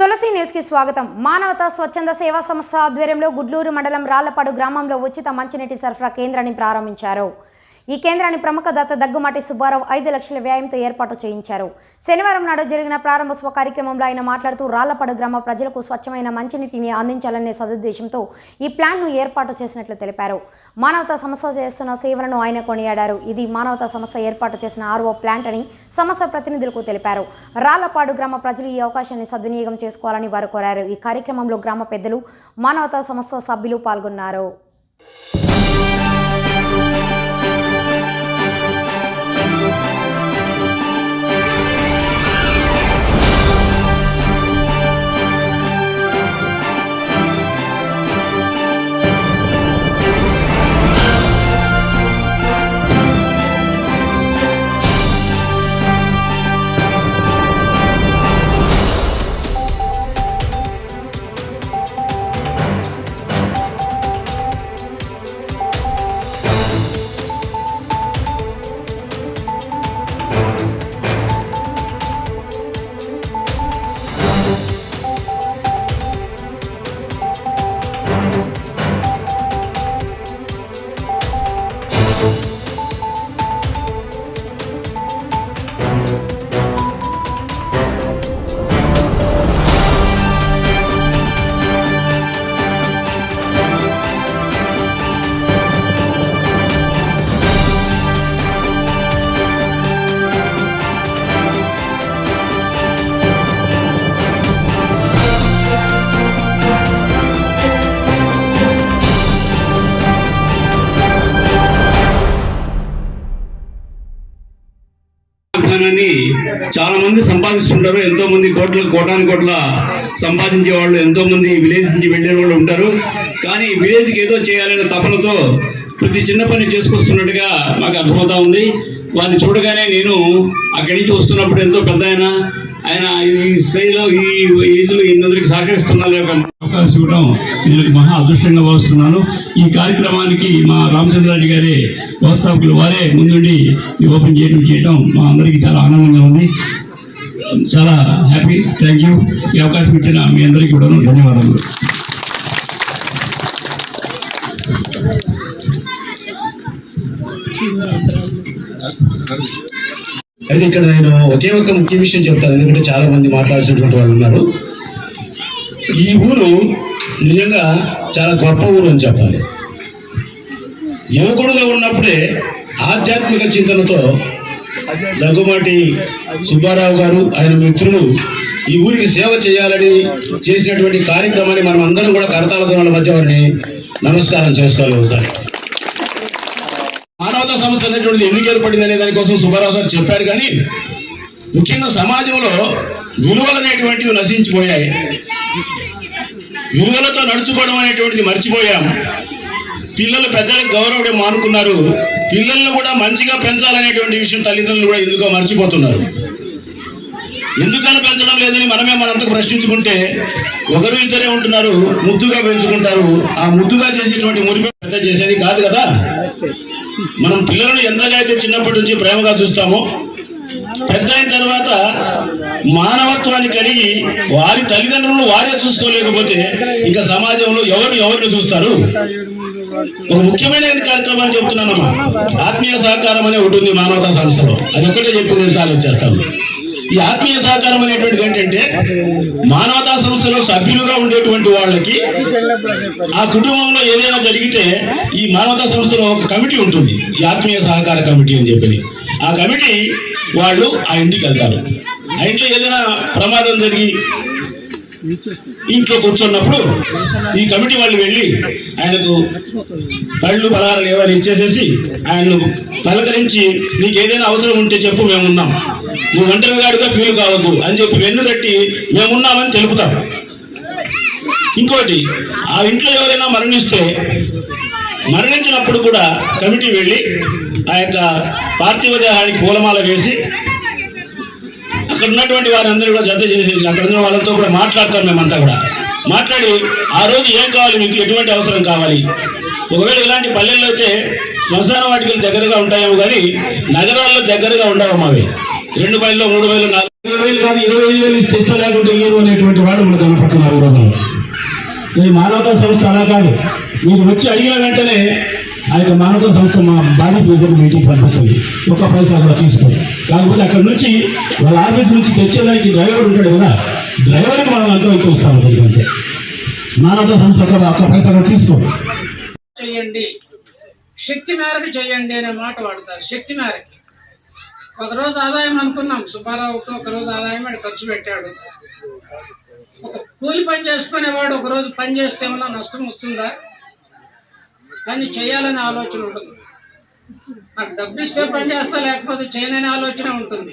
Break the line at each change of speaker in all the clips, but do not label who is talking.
తులసి న్యూస్కి స్వాగతం. మానవత స్వచ్ఛంద సేవా సంస్థ ఆధ్వర్యంలో గుడ్లూరు మండలం రాళ్ళపాడు గ్రామంలో ఉచిత మంచినీటి సరఫరా కేంద్రాన్ని ప్రారంభించారు. ఈ కేంద్రాన్ని ప్రముఖ దాత దగ్గుమాటి సుబ్బారావు ఐదు లక్షల వ్యయంతో ఏర్పాటు చేయించారు. శనివారం నాడు జరిగిన ప్రారంభోత్సవ కార్యక్రమంలో ఆయన మాట్లాడుతూ రాళ్ళపాడు గ్రామ ప్రజలకు స్వచ్ఛమైన మంచినీటిని అందించాలనే సదుద్దేశంతో ఈ ప్లాన్ను ఏర్పాటు చేసినట్లు తెలిపారు. మానవతా సంస్థ చేస్తున్న సేవలను ఆయన కొనియాడారు. ఇది మానవతా సంస్థ ఏర్పాటు చేసిన ఆర్ఓ ప్లాంట్ అని సంస్థ ప్రతినిధులకు తెలిపారు. రాళ్ళపాడు గ్రామ ప్రజలు ఈ అవకాశాన్ని సద్వినియోగం చేసుకోవాలని వారు కోరారు. ఈ కార్యక్రమంలో గ్రామ పెద్దలు మానవతా సంస్థ సభ్యులు పాల్గొన్నారు.
ధనాన్ని చాలా మంది సంపాదిస్తుంటారు. ఎంతో మంది కోట్ల కోటాను కోట్ల సంపాదించే వాళ్ళు ఎంతో మంది విలేజ్ నుంచి వెళ్ళే వాళ్ళు ఉంటారు. కానీ విలేజ్కి ఏదో చేయాలనే తపనతో ప్రతి చిన్న పని చేసుకొస్తున్నట్టుగా మాకు అర్థమవుతా ఉంది. వారిని చూడగానే నేను అక్కడి నుంచి వస్తున్నప్పుడు ఎంతో పెద్ద ఆయన ఆయన ఈ స్థాయిలో ఈ ఏజ్లో ఇందరికి సహకరిస్తున్నారు. అవకాశం ఇవ్వడం నేను మహా అదృష్టంగా భావిస్తున్నాను. ఈ కార్యక్రమానికి మా రామచంద్రారెడ్డి గారి వ్యవస్థాపకులు వారే ముందుండి ఈ ఓపెన్ చేయడం చేయడం మా అందరికీ చాలా ఆనందంగా ఉంది. చాలా హ్యాపీ. Thank you. ఈ అవకాశం ఇచ్చిన మీ అందరికీ కూడా ధన్యవాదాలు
అయితే ఇక్కడ నేను ఒకే ఒక ముఖ్య విషయం చెప్తాను. ఎందుకంటే చాలా మంది వాళ్ళు ఉన్నారు. ఈ ఊరు నిజంగా చాలా గొప్ప ఊరు అని చెప్పాలి. యువకుడుగా ఉన్నప్పుడే ఆధ్యాత్మిక చింతనతో దగ్గుమాటి సుబ్బారావు గారు ఆయన మిత్రులు ఈ ఊరికి సేవ చేయాలని చేసినటువంటి కార్యక్రమాన్ని మనం అందరం కూడా కరతాల ధ్వనుల మధ్య వారిని నమస్కారం చేసుకోవాలి ఒకసారి మానవతా సమస్య అనేటువంటిది ఎందుకు ఏర్పడింది అనే దానికోసం సుబ్బారావు గారు చెప్పారు కానీ ముఖ్యంగా సమాజంలో విలువలు అనేటువంటివి నశించిపోయాయి. యువలతో నడుచుకోవడం అనేటువంటిది మర్చిపోయాం. పిల్లలు పెద్దలకు గౌరవం మానుకున్నారు. పిల్లల్ని కూడా మంచిగా పెంచాలనేటువంటి విషయం తల్లిదండ్రులు కూడా ఎందుకో మర్చిపోతున్నారు. ఎందుకని పెంచడం లేదని మనమే మనంతా ప్రశ్నించుకుంటే ఒకరు ఇద్దరే ఉంటున్నారు ముద్దుగా పెంచుకుంటారు. ఆ ముద్దుగా చేసేటువంటి మురిపి పెద్ద చేసేది కాదు కదా? మనం పిల్లలను ఎంతగా అయితే చిన్నప్పటి నుంచి ప్రేమగా చూస్తామో పెద్ద అయిన తర్వాత మానవత్వాన్ని కలిగి వారి తల్లిదండ్రులను వారే చూసుకోలేకపోతే ఇంకా సమాజంలో ఎవరు ఎవరిని చూస్తారు? ఒక ముఖ్యమైన కార్యక్రమాన్ని చెప్తున్నానమ్మా. ఆత్మీయ సహకారం అనే ఉంటుంది మానవతా సంస్థలో. అది ఒక్కటే చెప్పి నేను సాగు చేస్తాను. ఈ ఆత్మీయ సహకారం అనేటువంటిది ఏంటంటే మానవతా సంస్థలో సభ్యులుగా ఉండేటువంటి వాళ్ళకి ఆ కుటుంబంలో ఏదైనా జరిగితే ఈ మానవతా సంస్థలో ఒక కమిటీ ఉంటుంది. ఈ ఆత్మీయ సహకార కమిటీ అని చెప్పి ఆ కమిటీ వాళ్ళు ఆ ఇంటికి వెళ్తారు. ఆ ఇంట్లో ఏదైనా ప్రమాదం జరిగి ఇంట్లో కూర్చున్నప్పుడు ఈ కమిటీ వాళ్ళు వెళ్ళి ఆయనకు పళ్ళు పలహారాలు ఏమైనా ఇచ్చేసేసి ఆయన్ను పలకరించి నీకు ఏదైనా అవసరం ఉంటే చెప్పు మేమున్నాం. నువ్వు ఒంటరిగాడిగా ఫీల్ కావద్దు అని చెప్పి వెన్ను తట్టి మేమున్నామని తెలుపుతాం. ఇంకోటి ఆ ఇంట్లో ఎవరైనా మరణిస్తే మరణించినప్పుడు కూడా కమిటీ వెళ్ళి ఆ యొక్క పార్థివ దేహానికి పూలమాల వేసి అక్కడ ఉన్నటువంటి వారందరూ కూడా జత చేసేసి అక్కడ ఉన్న వాళ్ళతో కూడా మాట్లాడతాం మేమంతా కూడా. మాట్లాడి ఆ రోజు ఏం కావాలి మీకు? ఎటువంటి అవసరం కావాలి? ఒకవేళ ఇలాంటి పల్లెల్లో అయితే శ్మశాన వాటికలు దగ్గరగా ఉంటాయేమో కానీ నగరాల్లో దగ్గరగా ఉండవు అవి రెండు మైళ్ళు మూడు వేలు నాలుగు
వేలు కాదు ఇరవై ఐదు వేలు ఇస్తే ఇష్టం లేకుంటే అనేటువంటి వాళ్ళు మనకు కనపడుతున్నారు ఈ రోజుల్లో. ఇది మానవతా సంస్థ అలా కాదు. మీరు వచ్చి అడిగిన వెంటనే ఆ యొక్క మానవతా సంస్థ మా బాడీ ప్రెజర్ మీటింగ్ పంపిస్తుంది. ఒక్క పైసా కూడా తీసుకోండి కాకపోతే అక్కడ నుంచి వాళ్ళ ఆఫీస్ నుంచి తెచ్చేదానికి డ్రైవర్ ఉంటాడు కదా డ్రైవర్కి మనం అంతా వచ్చి వస్తాము జరిగింటే మానవతా సంస్థ అక్కడ ఒక్క పైసా కూడా తీసుకోండి
చేయండి. శక్తి మేరకు చేయండి అనే మాట వాడతారు శక్తి మేరకు. ఒకరోజు ఆదాయం అనుకున్నాం సుబ్బారావుకి ఒకరోజు ఆదాయం వాడు ఖర్చు పెట్టాడు. ఒక కూలి పని చేసుకునేవాడు ఒకరోజు పని చేస్తే ఏమన్నా నష్టం వస్తుందా? కానీ చేయాలనే ఆలోచన ఉండదు. నాకు డబ్బు ఇస్తే పని చేస్తా లేకపోతే చేయననే ఆలోచన ఉంటుంది.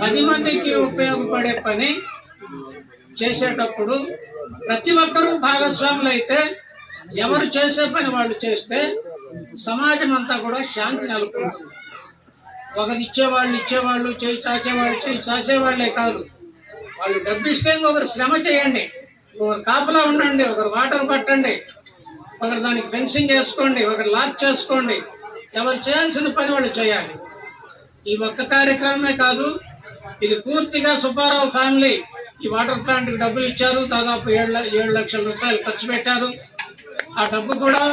పది మందికి ఉపయోగపడే పని చేసేటప్పుడు ప్రతి ఒక్కరూ భాగస్వాములు అయితే ఎవరు చేసే పని వాళ్ళు చేస్తే సమాజం అంతా కూడా శాంతి నెలకొంటుంది. ఒకరు ఇచ్చేవాళ్ళు ఇచ్చేవాళ్ళు చేయి చాచేవాళ్ళు చేయి చాసేవాళ్ళే కాదు. వాళ్ళు డబ్బు ఇస్తే ఒకరు శ్రమ చేయండి. ఒకరు కాపలా ఉండండి ఒకరు వాటర్ పట్టండి ఒకరు దానికి ఫెన్సింగ్ చేసుకోండి ఒకరు లాక్ చేసుకోండి. ఎవరు చేయాల్సిన పని వాళ్ళు చేయాలి. ఈ ఒక్క కార్యక్రమమే కాదు ఇది పూర్తిగా సుబ్బారావు ఫ్యామిలీ ఈ వాటర్ ప్లాంట్కి డబ్బులు ఇచ్చారు దాదాపు ఏడు ఏడు లక్షల రూపాయలు ఖర్చు పెట్టారు. ఆ డబ్బు కూడా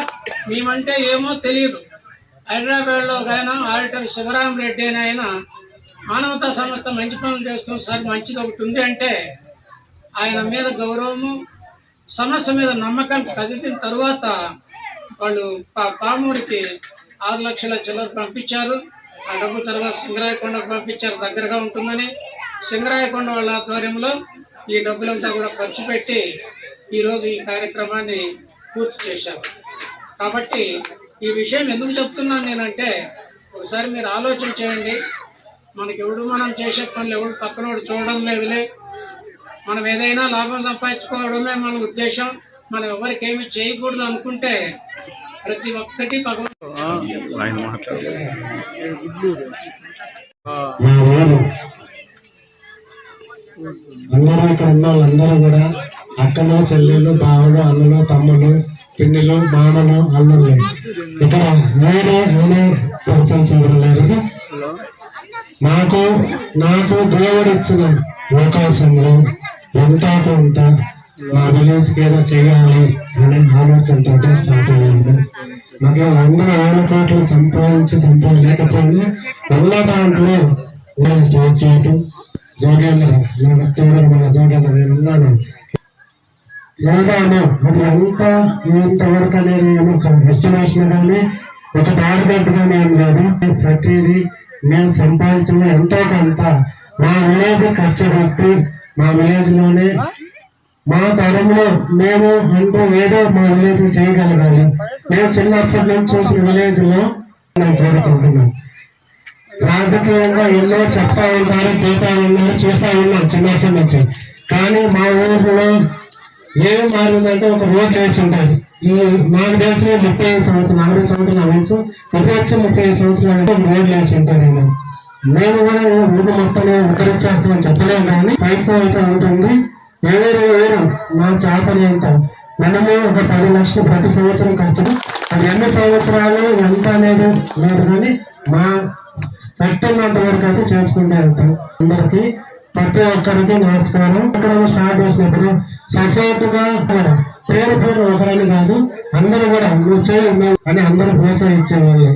మేమంటే ఏమో తెలియదు. హైదరాబాద్లో ఒక ఆయన ఆడిటర్ శివరాం రెడ్డి అని ఆయన మానవతా సంస్థ మంచి పనులు చేస్తుంది సార్ మంచిది ఒకటి ఉంది అంటే ఆయన మీద గౌరవము సమస్య మీద నమ్మకం కదిపిన తరువాత వాళ్ళు పా- పామూరికి ఆరు లక్షల చిల్లర పంపించారు. ఆ డబ్బు తర్వాత సింగరాయకొండకు పంపించారు దగ్గరగా ఉంటుందని. సింగరాయకొండ వాళ్ళ ఆధ్వర్యంలో ఈ డబ్బులంతా కూడా ఖర్చు పెట్టి ఈరోజు ఈ కార్యక్రమాన్ని పూర్తి చేశారు. కాబట్టి ఈ విషయం ఎందుకు చెప్తున్నాను నేనంటే ఒకసారి మీరు ఆలోచన చేయండి. మనకి ఎవడు మనం చేసే పనులు ఎవడు పక్కనోడు చూడడం లేదులే. మనం ఏదైనా లాభం సంపాదించుకోవడమే మన ఉద్దేశం. మనం ఎవరికి ఏమి చేయకూడదు అనుకుంటే ప్రతి ఒక్కటి
అందరూ ఇక్కడ ఉన్న వాళ్ళందరూ కూడా అక్కలు చెల్లెళ్ళు బావలు అన్నలు తమ్ముళ్ళు పిన్నిలు మామలు అల్లుళ్ళు ఇక్కడ వేరే వేరే పర్సన్స్ ఎవరు లేరు నాకు నాకు దేవుడు ఇచ్చిన అవకాశంలో ఎంత కొంత మా విలేజ్ ఏదో చేయాలి అనే ఆలోచనతో స్టార్ట్ అయ్యాను మళ్ళీ అందరూ ఏడు కోట్లు సంపాదించి సంపాదించకపోయినా ఉన్న దాంట్లో నేను స్టార్ట్ చేయటం జోగేంద్ర నా వ్యక్తిగత మన జోగేంద్ర నేను ఉన్నాను. యోగాను అది ఎంత ఇంతవరకు అనేది ఒక డెస్టినేషన్ కానీ ఒక టార్గెట్ కానీ ఏం కాదు. ప్రతిదీ మేము సంపాదించిన ఎంతో కొంత మా విలేజ్ ఖర్చు పెట్టి మా విలేజ్లోనే మా తరంలో మేము అంటూ ఏదో మా విలేజ్ చేయగలగాలి. మేము చిన్నప్పటి నుంచి చూసిన విలేజ్లో నేను కోరుకుంటున్నాం రాజకీయంగా ఎన్నో చెప్తా ఉంటారు పోతా ఉన్నారు చూస్తా ఉన్నాం చిన్నప్పటి నుంచి. కానీ మా ఊర్లో ఏం మారిందంటే ఒక రోడ్ వేసి ఉంటుంది. ఈ నాకు తెలిసిన ముప్పై ఐదు సంవత్సరాలు నలభై సంవత్సరాల వయసు ప్రతి ముప్పై ఐదు సంవత్సరాలు అంటే రోడ్ వేసి ఉంటారు మేము కూడా ఊరు మొత్తం ఉత్తరించేస్తామని చెప్పలేము కానీ ప్రయత్నం అయితే ఉంటుంది. ఎవరు వేరు మా చేపలు ఎంత మనము ఒక పది లక్షలు ప్రతి సంవత్సరం ఖర్చు. అది ఎన్ని సంవత్సరాలు ఎంత అనేది లేదు కానీ మా పెట్టినంత వరకు అయితే చేసుకుంటే వెళ్తాం అందరికీ ప్రతి ఒక్కరికి నమస్కారం అక్కడ స్టార్ట్ చేసినప్పుడు సపోర్ట్గా పేరు పేరు ఒకరని కాదు అందరూ కూడా నువ్వు చేయి అని అందరూ ప్రోత్సహించేవాళ్ళు.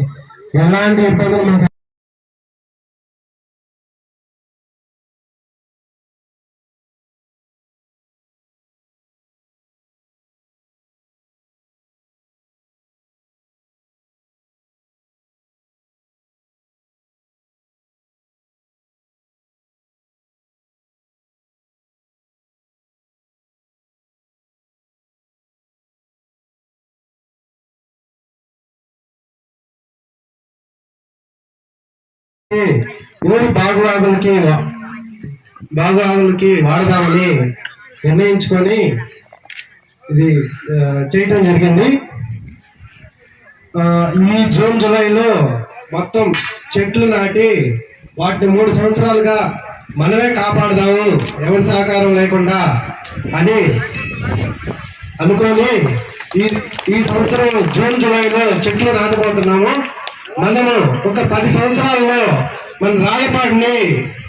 ఎలాంటి ఇబ్బందులు ఊరి బాగువాగులకి బాగువాగులకి వాడదామని నిర్ణయించుకొని ఇది చేయటం జరిగింది. ఆ, ఈ జూన్ జూలైలో మొత్తం చెట్లు నాటి వాటిని మూడు సంవత్సరాలుగా మనమే కాపాడదాము ఎవరి సహకారం లేకుండా అని అనుకొని ఈ ఈ సంవత్సరం జూన్ జూలైలో చెట్లు నాటబోతున్నాము. మనము ఒక పది సంవత్సరాల్లో మన రాయపాడిని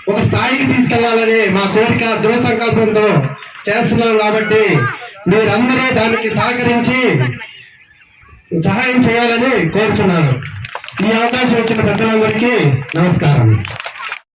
ఒక స్థాయికి తీసుకెళ్ళాలని మా కోరిక దృఢ సంకల్పంతో చేస్తున్నాం కాబట్టి మీరందరూ దానికి సహకరించి సహాయం చేయాలని కోరుచున్నాను. ఈ అవకాశం ఇచ్చిన పెద్దలందరికీ నమస్కారం.